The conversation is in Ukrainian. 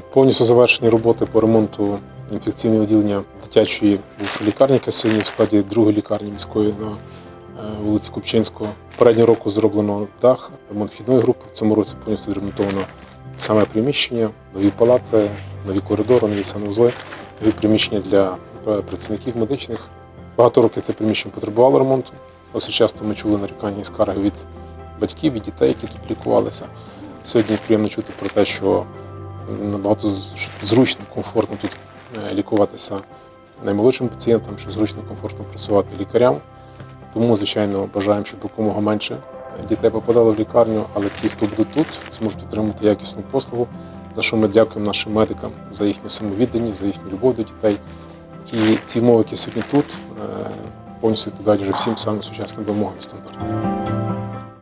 Повністю завершені роботи по ремонту інфекційного відділення дитячої лікарні, яка сьогодні в складі другої лікарні міської на е, вулиці Купчинського. Попереднього року зроблено дах, ремонт вхідної групи. В цьому році повністю відремонтовано саме приміщення, нові палати, нові коридори, нові санузли, нові приміщення для е, працівників медичних. Багато років це приміщення потребувало ремонту. Досить часто ми чули нарікання і скарги від батьків, від дітей, які тут лікувалися. Сьогодні приємно чути про те, що набагато зручно, комфортно тут е, лікуватися наймолодшим пацієнтам, що зручно, комфортно працювати лікарям. Тому, звичайно, бажаємо, щоб якомога менше дітей попадало в лікарню, але ті, хто будуть тут, зможуть отримати якісну послугу, за що ми дякуємо нашим медикам за їхню самовідданість, за їхню любов до дітей. І ці умови, які сьогодні тут, е, повністю відповідають вже всім самим сучасним вимогам і стандартам.